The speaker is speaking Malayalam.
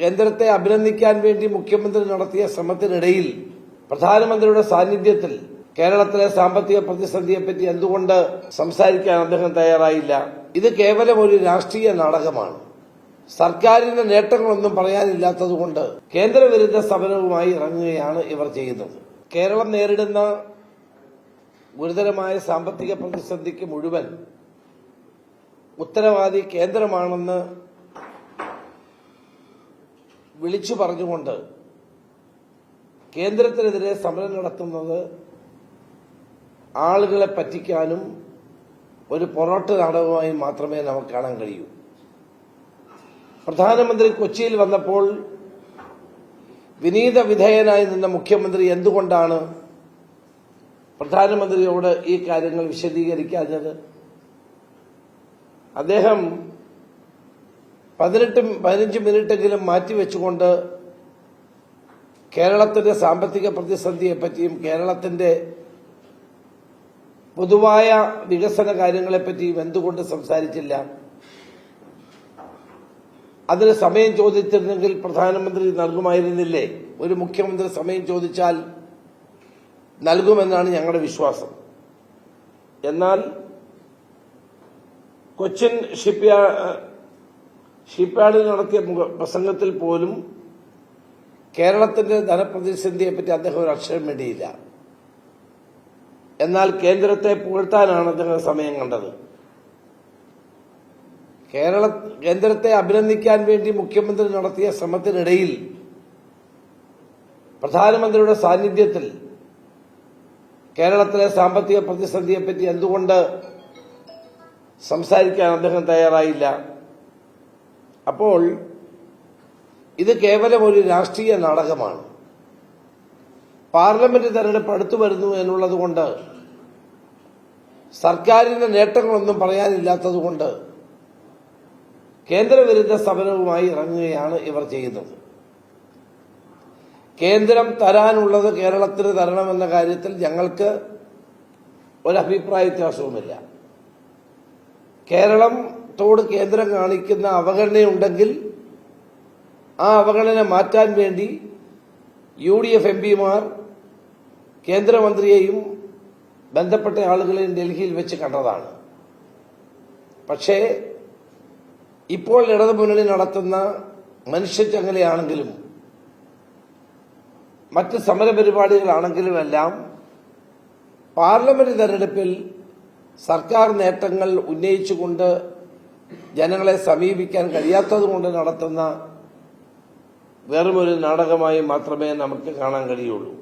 കേന്ദ്രത്തെ അഭിനന്ദിക്കാൻ വേണ്ടി മുഖ്യമന്ത്രി നടത്തിയ ശ്രമത്തിനിടയിൽ പ്രധാനമന്ത്രിയുടെ സാന്നിധ്യത്തിൽ കേരളത്തിലെ സാമ്പത്തിക പ്രതിസന്ധിയെപ്പറ്റി എന്തുകൊണ്ട് സംസാരിക്കാൻ അദ്ദേഹം തയ്യാറായില്ല? ഇത് കേവലം ഒരു രാഷ്ട്രീയ നാടകമാണ്. സർക്കാരിന്റെ നേട്ടങ്ങളൊന്നും പറയാനില്ലാത്തതുകൊണ്ട് കേന്ദ്രവിരുദ്ധ സമരവുമായി ഇറങ്ങുകയാണ് ഇവർ ചെയ്യുന്നത്. കേരളം നേരിടുന്ന ഗുരുതരമായ സാമ്പത്തിക പ്രതിസന്ധിക്ക് മുഴുവൻ ഉത്തരവാദി കേന്ദ്രമാണെന്ന് വിളിച്ചു പറഞ്ഞുകൊണ്ട് കേന്ദ്രത്തിനെതിരെ സമരം നടത്തുന്നത് ആളുകളെ പറ്റിക്കാനും ഒരു പൊറോട്ട് നാടകമായി മാത്രമേ നമുക്ക് കാണാൻ കഴിയൂ. പ്രധാനമന്ത്രി കൊച്ചിയിൽ വന്നപ്പോൾ വിനീത വിധേയനായി നിന്ന മുഖ്യമന്ത്രി എന്തുകൊണ്ടാണ് പ്രധാനമന്ത്രിയോട് ഈ കാര്യങ്ങൾ വിശദീകരിക്കാഞ്ഞത്? അദ്ദേഹം പതിനെട്ട് പതിനഞ്ച് മിനിറ്റെങ്കിലും മാറ്റിവെച്ചുകൊണ്ട് കേരളത്തിന്റെ സാമ്പത്തിക പ്രതിസന്ധിയെപ്പറ്റിയും കേരളത്തിന്റെ പൊതുവായ വികസന കാര്യങ്ങളെപ്പറ്റിയും എന്തുകൊണ്ട് സംസാരിച്ചില്ല? അതിന് സമയം ചോദിച്ചിരുന്നെങ്കിൽ പ്രധാനമന്ത്രി നൽകുമായിരുന്നില്ലേ? ഒരു മുഖ്യമന്ത്രി സമയം ചോദിച്ചാൽ നൽകുമെന്നാണ് ഞങ്ങളുടെ വിശ്വാസം. എന്നാൽ കൊച്ചിൻ ഷിപ്പ്യാ ഷിപ്പ്യാർഡിൽ നടത്തിയ പ്രസംഗത്തിൽ പോലും കേരളത്തിന്റെ ധനപ്രതിസന്ധിയെ പറ്റി അദ്ദേഹം ഒരു അക്ഷരം വേണ്ടിയില്ല എന്നാൽ കേന്ദ്രത്തെ പുകഴ്ത്താനാണ് അദ്ദേഹം സമയം കണ്ടത്. കേരള കേന്ദ്രത്തെ അഭിനന്ദിക്കാൻ വേണ്ടി മുഖ്യമന്ത്രി നടത്തിയ ശ്രമത്തിനിടയിൽ പ്രധാനമന്ത്രിയുടെ സാന്നിധ്യത്തിൽ കേരളത്തിലെ സാമ്പത്തിക പ്രതിസന്ധിയെപ്പറ്റി എന്തുകൊണ്ട് സംസാരിക്കാൻ അദ്ദേഹം തയ്യാറായില്ല? അപ്പോൾ ഇത് കേവലം ഒരു രാഷ്ട്രീയ നാടകമാണ്. പാർലമെന്റ് തെരഞ്ഞെടുപ്പ് അടുത്തു വരുന്നു എന്നുള്ളതുകൊണ്ട് സർക്കാരിന്റെ നേട്ടങ്ങളൊന്നും പറയാനില്ലാത്തതുകൊണ്ട് കേന്ദ്രവിരുദ്ധ സമരവുമായി ഇറങ്ങുകയാണ് ഇവർ ചെയ്യുന്നത്. കേന്ദ്രം തരാനുള്ളത് കേരളത്തിന് തരണമെന്ന കാര്യത്തിൽ ഞങ്ങൾക്ക് ഒരഭിപ്രായ വ്യത്യാസവുമില്ല. കേരളത്തോട് കേന്ദ്രം കാണിക്കുന്ന അവഗണനയുണ്ടെങ്കിൽ ആ അവഗണന മാറ്റാൻ വേണ്ടി യു ഡി എഫ് എം പിമാർ കേന്ദ്രമന്ത്രിയെയും ബന്ധപ്പെട്ട ആളുകളെയും ഡൽഹിയിൽ വെച്ച് കണ്ടതാണ്. പക്ഷേ ഇപ്പോൾ ഇടതുമുന്നണി നടത്തുന്ന മനുഷ്യച്ചങ്ങലയാണെങ്കിലും മറ്റ് സമരപരിപാടികളാണെങ്കിലുമെല്ലാം പാർലമെന്റ് തെരഞ്ഞെടുപ്പിൽ സർക്കാർ നേട്ടങ്ങൾ ഉന്നയിച്ചുകൊണ്ട് ജനങ്ങളെ സമീപിക്കാൻ കഴിയാത്തതുകൊണ്ട് നടത്തുന്ന വെറുമൊരു നാടകമായി മാത്രമേ നമുക്ക് കാണാൻ കഴിയുള്ളൂ.